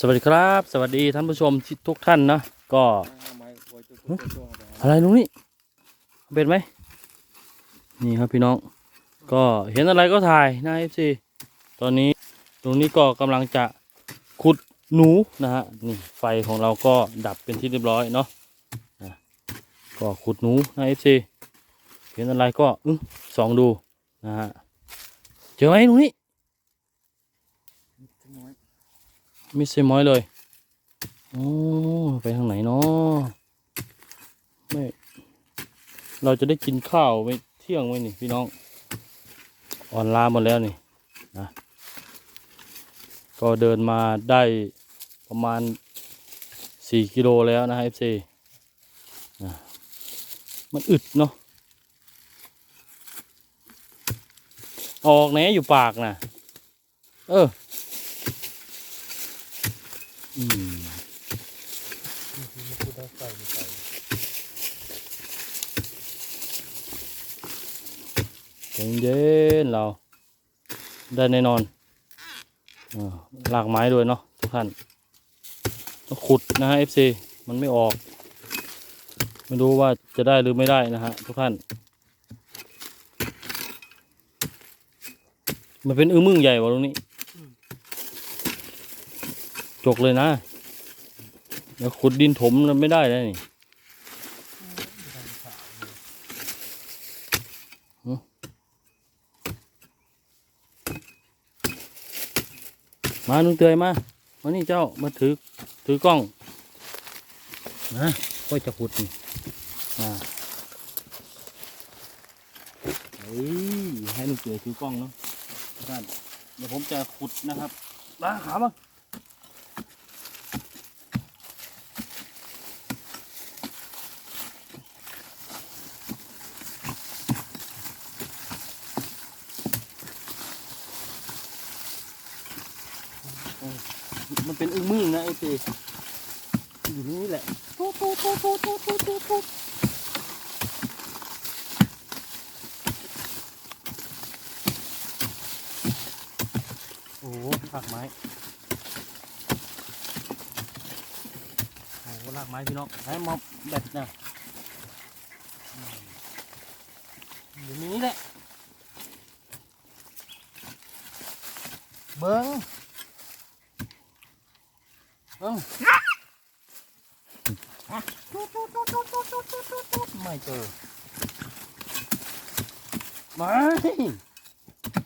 สวัสดีครับ สวัสดีท่านผู้ชมทุกท่านนะก็อะไรลุงนี่เป็นไหมนี่ครับพี่น้อง ก็เห็นอะไรก็ถ่ายนะเอฟซีตอนนี้ตรงนี้ก็กำลังจะขุดหนูนะฮะนี่ไฟของเราก็ดับเป็นที่เรียบร้อยเนาะนะก็ขุดหนูนะเอฟซีเห็นอะไรก็อึ้งส่องดูนะฮะเจอไหมลุงนี่ มิสเซมอยเลยโอ้ไปทางไหนเนาะไม่ เราจะได้กินข้าวไปเที่ยงไหมนี่พี่น้อง อ่อนล้าหมดแล้วนี่นะก็เดินมาได้ประมาณสี่กิโลแล้วนะเอฟซีนะมันอึดเนาะออกแหนอยู่ปากนะเออ อืมใจเย็นเรา ได้แน่นอนอ่าลากไม้ด้วยเนาะทุกท่านต้องขุดนะฮะ FC มันไม่ออก ไม่รู้ว่าจะได้หรือไม่ได้นะฮะทุกท่าน มันเป็นอึ้งมึงใหญ่กว่าตรงนี้ จกเลยนะเดี๋ยวขุดดินถมมันไม่ได้แล้วนี่หึมาลุงเตยมามานี่เจ้ามาถือถือกล้องนะค่อยจะขุดนี่อ่าเฮ้ยให้ลุงเตยถือกล้องเนาะท่านเดี๋ยวผมจะขุดนะครับล้างขาบ้าง มันเป็นอึ้งมึงนะไอ้ตีอยู่นี่แหละโต๊ะโต๊ะโต๊ะโต๊ะโต๊ะโต๊ะโต๊ะโต๊ะโอ้โหรากไม้โอ้โหรากไม้พี่น้องให้มาแบบน่ะอืมอยู่นี่แหละเบิ้งเอ้า ไม่เจอไม่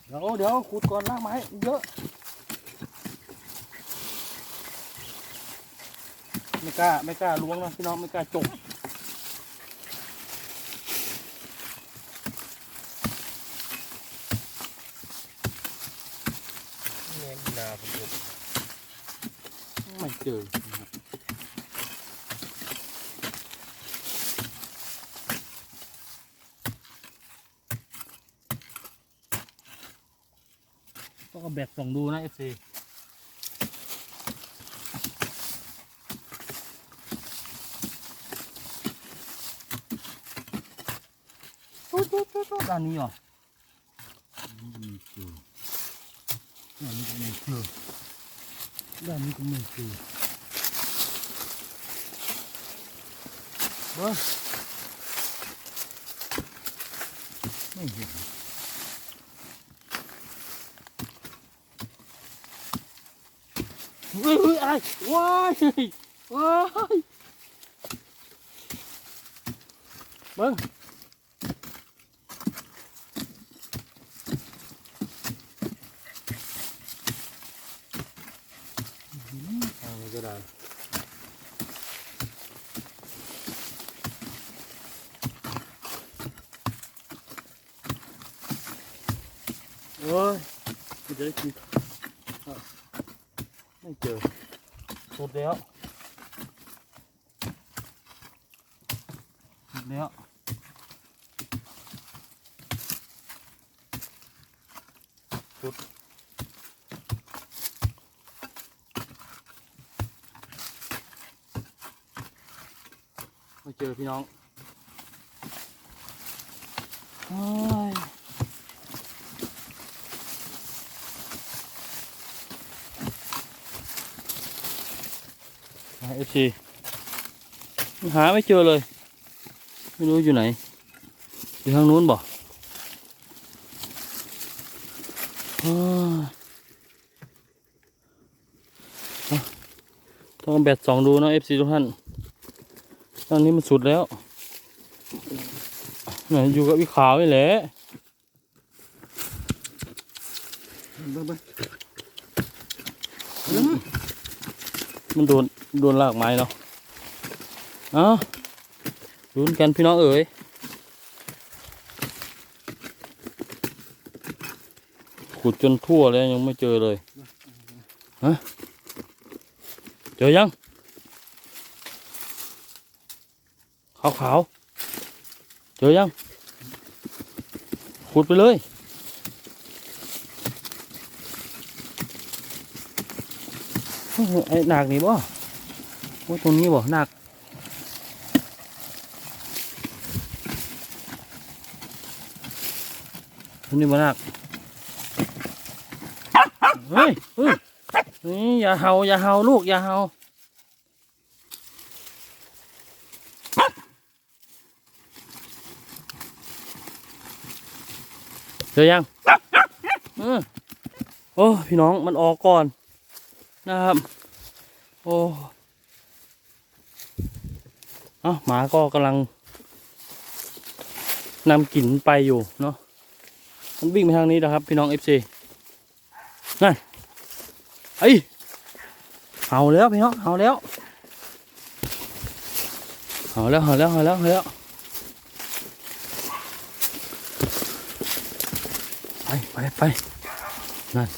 เดี๋ยวเดี๋ยวขุดก่อนลากไม้เยอะไม่กล้าไม่กล้าล้วงนะพี่น้องไม่กล้าจกเงี้ยนาผมดูไม่ เจอนะครับต้องเอาแบตส่องดูนะเอฟซีตุ๊ดตุ๊ดตุ๊ดตุ๊ดด้านนี้เหรอไม่เจอ đầm của mình kìa quá Hãy subscribe ui ai? Ôi ôi vâng โอ้ยมันจะได้กินไม่เจอสุดแล้วสุดแล้วสุดไม่เจอพี่น้องโอ้ อฟซีหาไม่เจอเลย ไม่รู้อยู่ไหน อยู่ทางนู้นบ่อ้าวอะต้องเอาแบตสองดูเนาะเอฟซีทุกท่าน ตอนนี้มันสุดแล้วไหนอยู่กับอีขาวนี่แหละเบิ่งเบิ่งมันโดน โดนลากไม้เนาะเอ้าลุ้นกันพี่น้องเอ๋ยขุดจนทั่วแล้วยังไม่เจอเลยฮะเจอยังขาวขาวๆเจอยัง ขุดไปเลยไอ้หนักนี่บ่ อ้ยตรงนี้บ่หนักตรงนี้บ่หนักเฮ้ยเฮ้ยนี่อย่าเห่าอย่าเห่าลูกอย่าเห่าเจอยังเออโอ้พี่น้องมันออกก่อนนะครับ โอ้ อ้าหมาก็กำลังนำกลิ่นไปอยู่เนาะมันวิ่งไปทางนี้นะครับ พี่น้องเอฟซีนั่นไอ้ยเห่าแล้วพี่น้องเห่าแล้วเห่าแล้วเห่าแล้วเห่าแล้วเห่าแล้วไปไปไปนั่น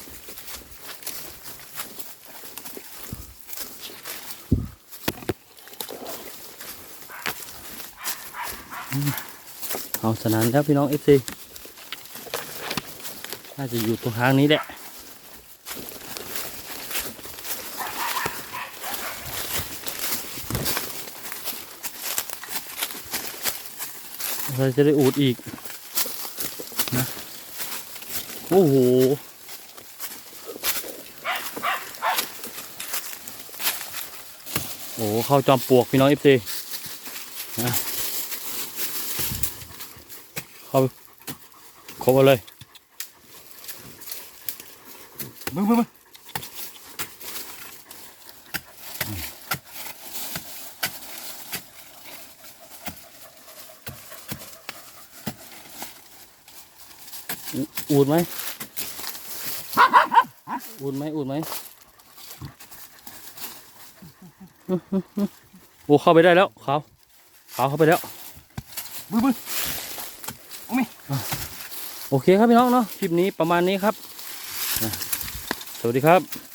เอาสนานแล้วพี่น้องเอฟซีน่าจะอยู่ตรงทางนี้แหละเราจะได้อูดอีกนะโอ้โหโอ้เข้าจอมปลวกพี่น้องเอฟซีนะ เข้าไปครบเอาเลยเบิ่งเบิ่งเบิ่งอูอูดไหมอูดไหมอูดไหมอื้อหือหือโอ้เข้าไปได้แล้วขาวขาวเข้าไปแล้วเบิ่งเบิ่ง โอเคครับพี่น้องเนาะคลิปนี้ประมาณนี้ครับ สวัสดีครับ